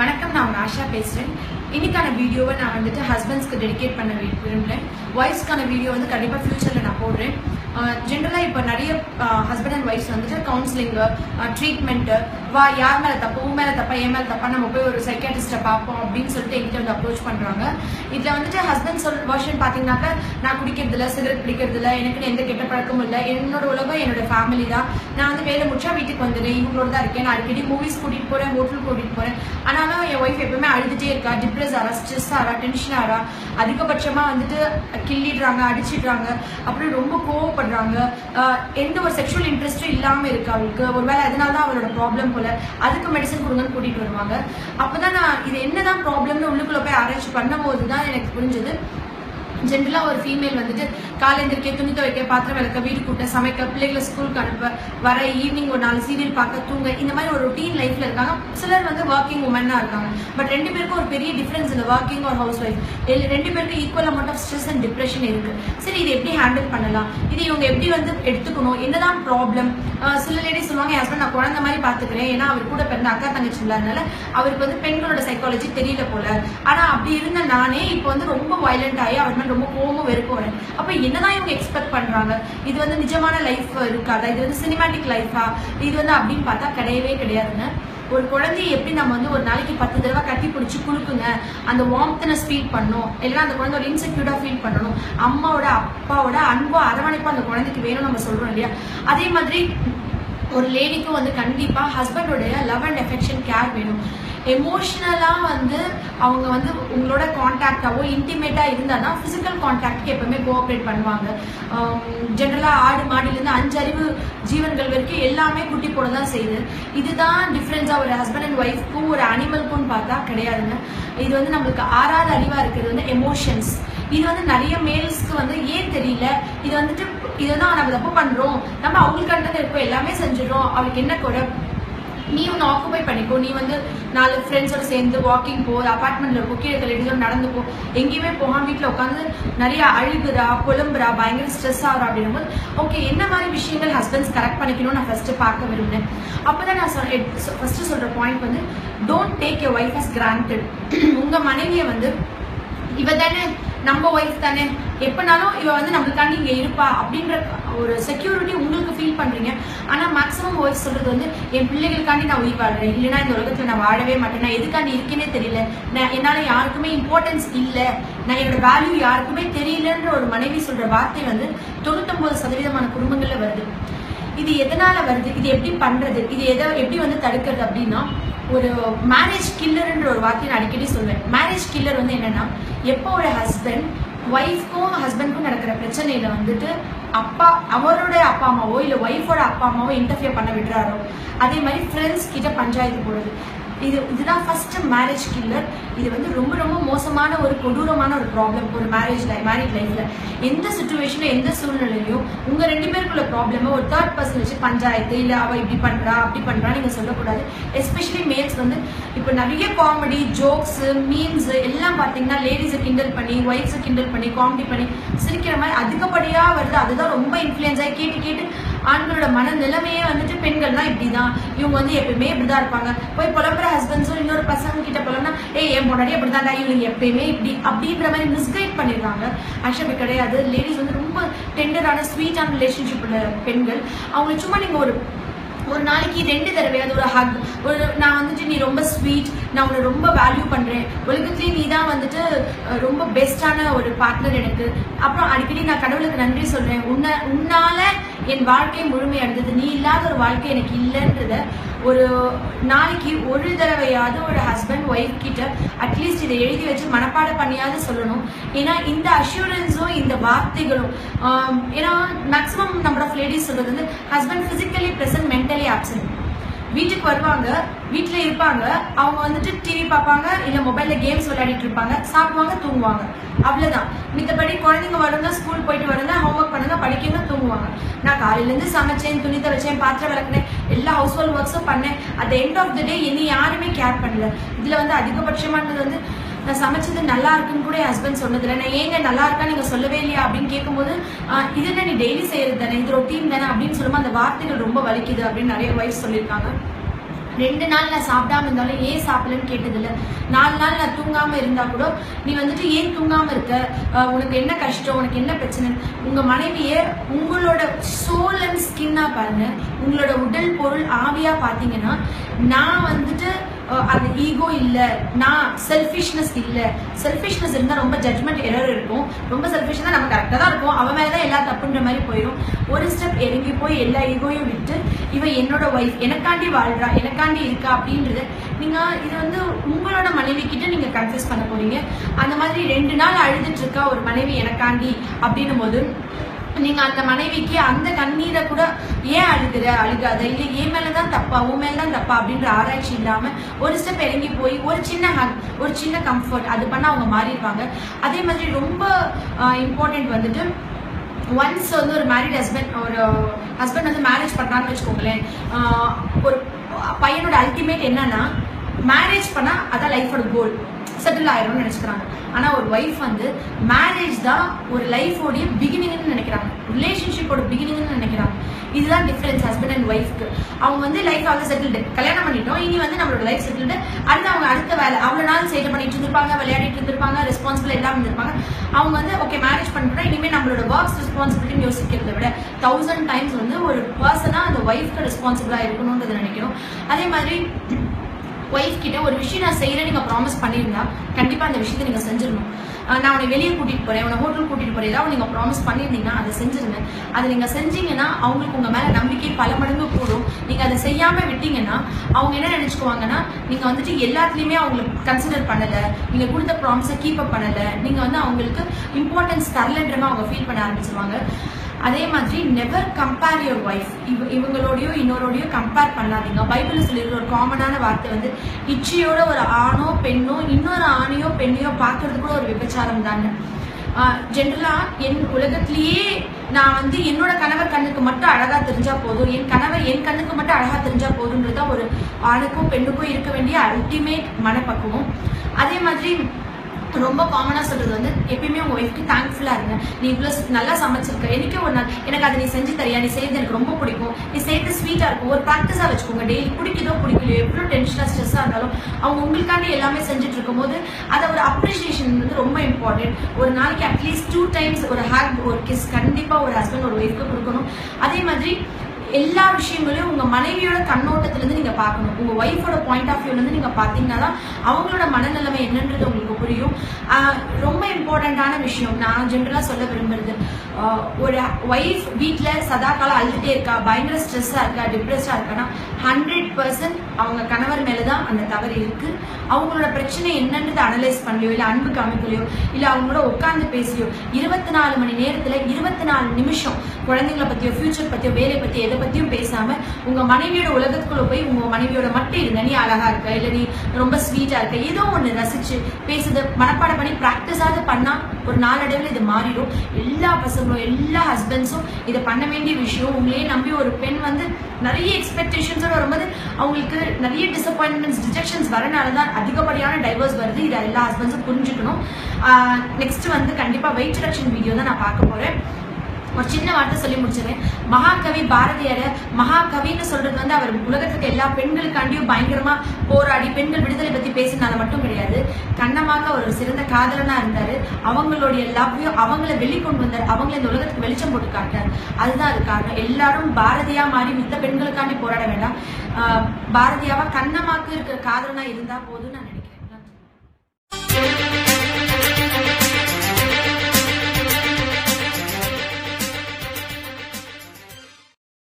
வணக்கம் நான் ஆஷா பேசுகிறேன் இன்னைக்கான வீடியோவை நான் வந்துட்டு ஹஸ்பண்ட்ஸ்க்கு டெடிகேட் பண்ண விரும்புகிறேன் ஒய்ஃப்ஸ்க்கான வீடியோ வந்து கண்டிப்பாக ஃப்யூச்சரில் நான் போடுறேன். ஜென்ரலாக இப்போ நிறைய ஹஸ்பண்ட் அண்ட் ஒய்ஃப்ஸ் வந்துட்டு கவுன்சிலிங்கு ட்ரீட்மெண்ட்டு வா யார் மேலே தப்பு உன் மேலே தப்பா என் மேலே தப்பா நம்ம போய் ஒரு சைக்காட்டிஸ்ட்டை பார்ப்போம் அப்படின்னு சொல்லிட்டு எங்கிட்ட வந்து அப்ரோச் பண்ணுறாங்க இதில் வந்துட்டு ஹஸ்பண்ட் சொல் வருஷன் பார்த்தீங்கன்னாக்கா நான் குடிக்கிறதில்ல சிகரெட் பிடிக்கிறதில்ல எனக்குன்னு எனக்கு எந்த கெட்ட பழக்கமும் இல்லை. என்னோட உலகம் என்னோட ஃபேமிலி தான். நான் வந்து வேலை முடிச்சா வீட்டுக்கு வந்துடுறேன். இவங்களோட தான் இருக்கேன். நான் அடிக்கடி மூவிஸ் கூட்டிகிட்டு போகிறேன் ஹோட்டல் கூட்டிகிட்டு போகிறேன் ஆனாலும் என் ஒய்ஃப் எப்பவுமே அழுதுகிட்டே இருக்கா. டிப்ரெஸ் ஆறா ஸ்ட்ரெஸ் ஆறா டென்ஷன் ஆறா. அதிகபட்சமாக வந்துட்டு கிள்ளிடுறாங்க அடிச்சிடுறாங்க. அப்புறம் ரொம்ப கோவப்பட பண்றாங்க. எந்த ஒரு செக்ஷுவல் இன்ட்ரெஸ்ட்டும் இல்லாமல் இருக்கு அவளுக்கு ஒருவேளை அதனால தான் அவளோட ப்ராப்ளம் போல. அதுக்கு மெடிசன் கொடுங்கன்னு கூட்டிகிட்டு வருவாங்க. அப்பதான் நான் இது என்னதான் ப்ராப்ளம்னு உள்ளுக்குள்ள போய் ஆராய்ச்சி பண்ணும்போது தான் எனக்கு புரிஞ்சது. ஜென்ரலாக ஒரு ஃபீமேல் வந்துட்டு காலேந்திரிக்க துணி துவைக்க பாத்திரம் விளக்க வீடு கூட்ட சமைக்க பிள்ளைகளை ஸ்கூலுக்கு அனுப்ப வர ஈவினிங் ஒரு நாலு சீரியல் பார்க்க தூங்க இந்த மாதிரி ஒரு ரொட்டீன் லைஃப்ல இருக்காங்க. சிலர் வந்து ஒர்க்கிங் உமனாக இருக்காங்க. பட் ரெண்டு பேருக்கும் ஒரு பெரிய டிஃப்ரென்ஸ் இந்த ஒர்க்கிங் ஒரு ஹவுஸ் ஒய்ஃப் ரெண்டு பேருக்கும் equal amount of stress and depression இருக்கு. சரி இது எப்படி ஹேண்டில் பண்ணலாம்? இது இவங்க எப்படி வந்து எடுத்துக்கணும்? என்னதான் ப்ராப்ளம் சில லேடிஸ் சொல்லுவாங்க என் ஹஸ்பண்ட் நான் குழந்த மாதிரி பார்த்துக்கிறேன். ஏன்னா அவர் கூட பிறந்த அக்கா தங்கச்சி இல்லாதனால அவருக்கு வந்து பெண்களோட சைக்காலஜி தெரியல போல. ஆனால் அப்படி இருந்த நானே இப்போ வந்து ரொம்ப வயலண்ட் ஆகி அவர் மேலே ரொம்ப கோவமும் வெறுக்கும் வரேன் அப்போ என்னதான் இவங்க எக்ஸ்பெக்ட் பண்றாங்க? இது வந்து நிஜமான லைஃப் இருக்காதா? இது வந்து சினிமாட்டிக் லைஃபா இது வந்து அப்படின்னு பார்த்தா கிடையவே கிடையாதுங்க. ஒரு குழந்தைய எப்படி நம்ம வந்து ஒரு நாளைக்கு பத்து தடவை கட்டி பிடிச்சி குலுக்குங்க? அந்த வார்ம்த்னஸ் ஃபீல் பண்ணும். இல்லைன்னா அந்த குழந்தை ஒரு இன்செக்யூர்டா ஃபீல் பண்ணணும். அம்மாவோட அப்பாவோட அன்போ அரவணைப்பு அந்த குழந்தைக்கு வேணும் நம்ம சொல்றோம் இல்லையா? அதே மாதிரி ஒரு லேடிக்கும் வந்து கண்டிப்பாக ஹஸ்பண்டோடைய லவ் அண்ட் எஃபெக்ஷன் கேர் வேணும். எமோஷ்னலாக வந்து அவங்க வந்து உங்களோட காண்டாக்டாவோ இன்டிமேட்டாக இருந்தால் தான் ஃபிசிக்கல் காண்டாக்ட்க்கு எப்போவுமே கோஆப்ரேட் பண்ணுவாங்க. ஜென்ரலாக ஆடு மாடிலேருந்து அஞ்சு அறிவு ஜீவன்கள் வரைக்கும் எல்லாமே குட்டி போட தான் செய்யுது. இதுதான் டிஃப்ரென்ஸாக ஒரு ஹஸ்பண்ட் அண்ட் ஒய்ஃப்க்கும் ஒரு அனிமல்க்கும் பார்த்தா கிடையாதுங்க. இது வந்து நம்மளுக்கு ஆறாவது அறிவாக இருக்கிறது வந்து எமோஷன்ஸ் இது வந்து நிறைய மேல்ஸ்க்கு வந்து ஏன் தெரியல? இது வந்துட்டு இதுதான் நம்ம தப்பு பண்றோம். நம்ம அவங்களுக்கு கண்டது இருக்கோம். எல்லாமே செஞ்சிடறோம். அவளுக்கு என்ன கூட நீ ஒன்று ஆக்குபை பண்ணிக்கோ. நீ வந்து நாலு ஃப்ரெண்ட்ஸோட சேர்ந்து வாக்கிங் போ அப்பார்ட்மெண்ட்ல இருக்கோ கீழே லேடிஸோட நடந்து போ. எங்கேயுமே போகாம வீட்டில் உட்காந்து நிறைய அழுகுறா புலம்புறா பயங்கர ஸ்ட்ரெஸ் ஆகிறா அப்படின்னும் ஓகே என்ன மாதிரி விஷயங்கள் ஹஸ்பண்ட்ஸ் கரெக்ட் பண்ணிக்கணும்னு நான் ஃபர்ஸ்ட் பார்க்க விரும்பினேன். அப்போதான் நான் ஃபர்ஸ்ட் சொல்ற பாயிண்ட் வந்து don't take your wife as granted உங்க மனைவியை வந்து இவ தானே நம்ம ஒய்ஃப் தானே. எப்போனாலும் இவ வந்து நம்மளுக்காண்டி இங்கே இருப்பா அப்படின்ற ஒரு செக்யூரிட்டி உங்களுக்கு ஃபீல் பண்ணுறீங்க ஆனால் மேக்ஸிமம் ஒய்ஃப் சொல்றது வந்து என் பிள்ளைகளுக்காண்டி நான் உயிர் வாழ்றேன். இல்லைன்னா இந்த உலகத்தில் நான் வாழவே மாட்டேன். நான் எதுக்காண்டி இருக்கேனே தெரியல. நான் என்னால் யாருக்குமே இம்பார்ட்டன்ஸ் இல்லை. நான் என்னோட வேல்யூ யாருக்குமே தெரியலன்ற ஒரு மனைவி சொல்கிற வார்த்தை வந்து தொண்ணூத்தொம்பது சதவீதமான குடும்பங்களில் வருது. இது எதனால வருது? இது எப்படி பண்றது? இது எதை எப்படி வந்து தடுக்கிறது அப்படின்னா ஒரு மேரேஜ் கில்லருன்ற ஒரு வார்த்தையை நான் அடிக்கடி சொல்வேன். மேரேஜ் கில்லர் வந்து என்னன்னா எப்போ ஒரு ஹஸ்பண்ட் ஒய்ஃப்க்கும் ஹஸ்பண்ட்க்கும் நடக்கிற பிரச்சனையில வந்துட்டு அப்பா அவரோட அப்பா அம்மாவோ இல்லை ஒய்ஃபோட அப்பா அம்மாவோ இன்டர்ஃபியர் பண்ண விடுறாரோ அதே மாதிரி ஃப்ரெண்ட்ஸ் கிட்ட பஞ்சாயத்து போடுறது இது இதுதான் ஃபர்ஸ்ட் மேரேஜ் கில்லர் இது வந்து ரொம்ப ரொம்ப மோசமான ஒரு கொடூரமான ஒரு ப்ராப்ளம் ஒரு மேரேஜ் லைஃப் மேரேஜ் லைஃப்ல எந்த சுச்சுவேஷனில் எந்த சூழ்நிலையும் உங்க ரெண்டு பேருக்குள்ள ப்ராப்ளம் ஒரு தேர்ட் பர்சன் வச்சு பஞ்சாயத்து இல்ல அவ இப்படி பண்றா அப்படி பண்றா நீங்க சொல்லக்கூடாது. எஸ்பெஷலி மேல்ஸ் வந்து இப்போ நிறைய காமெடி ஜோக்ஸ் மீம்ஸ் எல்லாம் பாத்தீங்கன்னா லேடிஸை கிண்டல் பண்ணி ஒய்ஃப்ஸை கிண்டல் பண்ணி காமெடி பண்ணி சிரிக்கிற மாதிரி அதிகப்படியா வருது. அதுதான் ரொம்ப இன்ஃப்ளூயன்ஸ் ஆகி கேட்டு கேட்டு ஆண்களோட மன நிலைமையே வந்துட்டு இப்படி இப்படிதான். இவங்க வந்து எப்பயுமே இப்படிதான் இருப்பாங்க. போய் புலம்புற ஹஸ்பண்ட்ஸும் இன்னொரு பசங்க கிட்ட புலம்புனா ஏ என் பொண்டாடி அப்படிதான்டா இவங்க எப்பயுமே இப்படி அப்படின்ற மாதிரி மிஸ்கைட் பண்ணிடுறாங்க ஆக்சுவலி கிடையாது. லேடிஸ் வந்து ரொம்ப டெண்டரான ஸ்வீட்டான ரிலேஷன்ஷிப் உள்ள பெண்கள். அவங்க சும்மா நீங்க ஒரு ஒரு நாளைக்கு ரெண்டு தடவை அது ஒரு ஹக் ஒரு நான் வந்துட்டு நீ ரொம்ப ஸ்வீட் நான் உன்னை ரொம்ப வேல்யூ பண்ணுறேன் உலகத்துலேயே நீ தான் வந்துட்டு ரொம்ப பெஸ்டான ஒரு பார்ட்னர் எனக்கு. அப்புறம் அடிக்கடி நான் கடவுளுக்கு நன்றி சொல்கிறேன் உன்னை உன்னால் என் வாழ்க்கை முழுமையடைந்தது. நீ இல்லாத ஒரு வாழ்க்கை எனக்கு இல்லைன்றத ஒரு நாளைக்கு ஒரு தடவையாவது ஒரு ஹஸ்பண்ட் ஒய்ஃப் கிட்ட அட்லீஸ்ட் இதை எழுதி வச்சு மனப்பாடம் பண்ணியாவது சொல்லணும். ஏன்னா இந்த அஷூரன்ஸும் இந்த வார்த்தைகளும் ஏன்னா மேக்ஸிமம் நம்பர் ஆஃப் லேடிஸ் சொல்றது வந்து husband physically present mentally absent வீட்டுக்கு வருவாங்க வீட்டில் இருப்பாங்க அவங்க வந்துட்டு டிவி பார்ப்பாங்க இல்லை மொபைலில் கேம்ஸ் விளையாடிட்டு இருப்பாங்க சாப்பிடுவாங்க தூங்குவாங்க. அவ்வளவுதான். மித்தபடி குழந்தைங்க வருங்க ஸ்கூல் போயிட்டு வருங்க ஹோம்ஒர்க் பண்ணுங்க படிக்கங்க தூங்குவாங்க. நான் காலையில இருந்து சமைச்சேன் துணி துவைச்சேன் பாத்திரம் விளக்குனேன் எல்லா ஹவுஸ் ஹோல்ட் ஒர்க்ஸும் பண்ணேன். At end of the day இனி யாருமே கேர் பண்ணல. இதுல வந்து அதிகபட்சமானது வந்து நான் சமைச்சது நல்லா இருக்குன்னு கூட என் ஹஸ்பண்ட் சொன்னதில்லை நான் ஏங்க நல்லா இருக்கா நீங்கள் சொல்லவே இல்லையா அப்படின்னு கேட்கும்போது இது என்ன நீ டெய்லி செய்யறது தானே? இது ரொட்டீன் தானே? அப்படின்னு சொல்லும்போது அந்த வார்த்தைகள் ரொம்ப வலிக்குது அப்படின்னு நிறைய வயசு சொல்லியிருக்காங்க. ரெண்டு நாள் நான் சாப்பிடாம இருந்தாலும் ஏன் சாப்பிடலன்னு கேட்டதில்ல. நாலு நாள் நான் தூங்காம இருந்தா கூட நீ வந்துட்டு ஏன் தூங்காம இருக்க? உனக்கு என்ன கஷ்டம்? உனக்கு என்ன பிரச்சனை? உங்க மனைவிய உங்களோட சோல் அண்ட் ஸ்கின்னா பாருங்க. உங்களோட உடல் பொருள் ஆவியா பாத்தீங்கன்னா நான் வந்துட்டு அந்த ஈகோ இல்லை நான் செல்ஃபிஷ்னஸ் இல்லை. செல்ஃபிஷ்னஸ் இருந்தால் ரொம்ப ஜட்மெண்ட் எரர் இருக்கும். ரொம்ப செல்ஃபிஷ் தான் நம்ம கரெக்டாக தான் இருக்கும் அவன் மேலே தான் எல்லா தப்புன்ற மாதிரி போயிடும் ஒரு ஸ்டெப் இறங்கி போய் எல்லா ஈகோயும் விட்டு இவன் என்னோட ஒய்ஃப் எனக்காண்டி வாழ்றா எனக்காண்டி இருக்கா அப்படின்றது நீங்கள் இது வந்து உங்களோட மனைவி கிட்ட நீங்கள் கன்ஃபியூஸ் பண்ண போறீங்க. அந்த மாதிரி ரெண்டு நாள் அழுதுட்டு இருக்கா ஒரு மனைவி எனக்காண்டி அப்படின்னும் போது நீங்க அந்த மனைவிக்கு அந்த கண்ணீரை கூட ஏன் அழுகுற? அழுகாத. இல்ல ஏன் மேலதான் தப்பா? உன் மேலதான் தப்பா? அப்படின்ற ஆராய்ச்சி இல்லாம ஒரு ஸ்டெப் இறங்கி போய் ஒரு சின்ன ஹக் ஒரு சின்ன கம்ஃபர்ட் அது பண்ணால் அவங்க மாறிடுவாங்க. அதே மாதிரி ரொம்ப இம்பார்ட்டன்ட் வந்துட்டு ஒன்ஸ் வந்து ஒரு மேரிட் ஹஸ்பண்ட் ஒரு ஹஸ்பண்ட் வந்து மேரேஜ் பண்றாங்கன்னு வச்சுக்கோங்களேன். ஒரு பையனோட அல்டிமேட் என்னன்னா மேரேஜ் பண்ணா அதான் லைஃபோட கோல் செட்டில் ஆயிரும்னு நினச்சிக்கிறாங்க. ஆனால் ஒரு ஒய்ஃப் வந்து மேரேஜ் தான் ஒரு லைஃபோடைய பிகினிங்னு நினைக்கிறாங்க. ரிலேஷன்ஷிப்போட பிகினிங்னு நினைக்கிறாங்க. இதுதான் டிஃப்ரென்ஸ் ஹஸ்பண்ட் அண்ட் ஒய்ஃப்க்கு அவங்க வந்து லைஃப் அவங்க செட்டில்டு கல்யாணம் பண்ணிட்டோம். இனி வந்து நம்மளோட லைஃப் செட்டில்டு அடுத்து அவங்க அடுத்த வேலை. அவ்வளோ நாள் சேட்டை பண்ணிட்டு இருந்திருப்பாங்க விளையாடிட்டு இருந்திருப்பாங்க ரெஸ்பான்சிபிள் எல்லாம் இருந்திருப்பாங்க. அவங்க வந்து ஓகே மேரேஜ் பண்ணிட்டோம் இனிமேல் நம்மளோட ஒர்க்ஸ் ரெஸ்பான்சிபிலிட்டின்னு யோசிக்கிறத விட தௌசண்ட் டைம்ஸ் வந்து ஒரு பர்சனாக அந்த ஒய்ஃப்க்கு ரெஸ்பான்சிபிளாக இருக்கணும்ன்றது நினைக்கிறோம். அதே மாதிரி ஒய்ஃப் கிட்ட ஒரு விஷயம் நான் செய்யறேன் நீங்க ப்ராமிஸ் பண்ணியிருந்தா கண்டிப்பா அந்த விஷயத்தை நீங்க செஞ்சிடணும். நான் உன்னை வெளியே கூட்டிட்டு போறேன் உன்னை ஹோட்டல் இப்போ ஏதாவது நீங்கள் ப்ராமிஸ் பண்ணியிருந்தீங்கன்னா அதை செஞ்சிருங்க. அதை நீங்கள் செஞ்சீங்கன்னா அவங்களுக்கு உங்கள் மேலே நம்பிக்கை பல மடங்கு கூடும். நீங்கள் அதை செய்யாமல் விட்டீங்கன்னா அவங்க என்ன நினச்சிக்குவாங்கன்னா நீங்கள் வந்துட்டு எல்லாத்துலேயுமே அவங்களுக்கு கன்சிடர் பண்ணலை. நீங்கள் கொடுத்த ப்ராமிஸை கீப் அப் பண்ணலை. நீங்கள் வந்து அவங்களுக்கு இம்பார்ட்டன்ஸ் தரலன்றமா அவங்க ஃபீல் பண்ண ஆரம்பிச்சிருவாங்க. அதே மாதிரி நெவர் கம்பேர் யுவர் ஒய்ஃப் இவ இவங்களோடயோ இன்னொரோடையோ கம்பேர் பண்ணாதீங்க. பைபிளில் சொல்லியிருக்கிற ஒரு காமனான வார்த்தை வந்து இச்சையோட ஒரு ஆணோ பெண்ணோ இன்னொரு ஆணையோ பெண்ணையோ பார்க்கறது கூட ஒரு விபச்சாரம் தானே. ஜென்ரலாக என் உலகத்திலேயே நான் வந்து என்னோட கணவர் கண்ணுக்கு மட்டும் அழகாக தெரிஞ்சால் போதும். என் கணவர் என் கண்ணுக்கு மட்டும் அழகாக தெரிஞ்சால் போதுன்றது தான் ஒரு ஆணுக்கும் பெண்ணுக்கும் இருக்க வேண்டிய அல்டிமேட் மனப்பக்குவம். அதே மாதிரி ரொம்ப காமனாக சொல்கிறது வந்து எப்பயுமே உங்கள் ஒய்ஃப்க்கு தேங்க்ஃபுல்லாக இருங்க. நீ இவ்வளோ நல்லா சமைச்சிருக்க. எனக்கே ஒரு நாள் எனக்கு அதை நீ செஞ்சு தரியா நீ செய்யறது எனக்கு ரொம்ப பிடிக்கும். நீ செய்யறது ஸ்வீட்டாக இருக்கும். ஒரு ப்ராக்டிஸாக வச்சுக்கோங்க. டெய்லி பிடிக்குதோ பிடிக்கலையோ எவ்வளோ டென்ஷனாக ஸ்ட்ரெஸ்ஸாக இருந்தாலும் அவங்க உங்களுக்காண்டி எல்லாமே செஞ்சுட்டு இருக்கும்போது அதை ஒரு அப்ரிசியேஷன் வந்து ரொம்ப இம்பார்ட்டன்ட் ஒரு நாளைக்கு அட்லீஸ்ட் டூ டைம்ஸ் ஒரு ஹேக் ஒரு கிஸ் கண்டிப்பாக ஒரு ஹஸ்பண்ட் ஒரு ஒய்ஃப்க்கு கொடுக்கணும். அதே மாதிரி எல்லா விஷயங்களையும் உங்க மனைவியோட கண்ணோட்டத்துல நீங்கள் நீங்க பார்க்கணும். உங்க ஒய்ஃபோட பாயிண்ட் ஆஃப் வியூல இருந்து நீங்க பாத்தீங்கன்னா தான் அவங்களோட மனநிலைமை என்னன்றது உங்களுக்கு புரியும். ரொம்ப இம்பார்ட்டண்ட்டான விஷயம். நான் ஜென்ரலா சொல்ல விரும்புறது ஒரு ஒய்ஃப் வீட்டில் சதா காலம் அழுதுகிட்டே இருக்கா பயங்கர ஸ்ட்ரெஸ்ஸாக இருக்கா டிப்ரெஸ்டாக இருக்கான்னா ஹண்ட்ரட் பர்சன்ட் அவங்க கணவர் மேலே தான் அந்த தவறு இருக்குது அவங்களோட பிரச்சனை என்னன்றது அனலைஸ் பண்ணலையோ இல்லை அன்பு காமிக்கலையோ இல்லை அவங்களோட உட்காந்து பேசியோ இருபத்தி நாலு மணி நேரத்தில் இருபத்தி நாலு நிமிஷம் குழந்தைங்களை பற்றியோ ஃபியூச்சர் பற்றியோ வேலை பற்றி எதை பத்தியும் பேசாம உங்க மனைவியோட உலகத்துக்குள்ள போய் உங்க மனைவியோட மட்டும் இருந்த நீ அழகா இருக்க? இல்ல நீ ரொம்ப ஸ்வீட்டா இருக்க? ஏதோ ஒண்ணு ரசிச்சு பேசுது மனப்பாடம் பண்ணி ப்ராக்டிஸாவது பண்ணா ஒரு நாளடைவில் இது மாறிடும். எல்லா பசங்களும் எல்லா ஹஸ்பண்ட்ஸும் இதை பண்ண வேண்டிய விஷயம் உங்களையே நம்பி ஒரு பெண் வந்து நிறைய எக்ஸ்பெக்டேஷன்ஸோட வரும்போது அவங்களுக்கு நிறைய டிசப்பாயின்மெண்ட்ஸ் ரிஜெக்ஷன்ஸ் வரனால தான் அதிகப்படியான டைவர்ஸ் வருது. இதை எல்லா ஹஸ்பண்ட்ஸும் புரிஞ்சுக்கணும். நெக்ஸ்ட் வந்து கண்டிப்பாக வெயிட் ரிடக்ஷன் வீடியோ தான் நான் பார்க்க போகிறேன் ஒரு சின்ன வார்த்தை சொல்லி முடிச்சிடுறேன். மகாகவி பாரதியார மகாகவின்னு சொல்றது வந்து அவர் உலகத்துக்கு எல்லா பெண்களுக்காண்டியும் பயங்கரமா போராடி பெண்கள் விடுதலை பத்தி பேசினால மட்டும் கிடையாது. கண்ணமாக ஒரு சிறந்த காதலனா இருந்தாரு. அவங்களுடைய லவ்வையும் அவங்கள வெளிக்கொண்டு வந்தார். அவங்கள இந்த உலகத்துக்கு வெளிச்சம் போட்டு காட்டினார். அதுதான் அது காரணம். எல்லாரும் பாரதியா மாறி மித்த பெண்களுக்காண்டி போராட வேண்டாம். ஆஹ் பாரதியாவா கண்ணமாக்கு இருக்கிற காதலனா இருந்தா போதும்னு நான் நினைக்கிறேன்.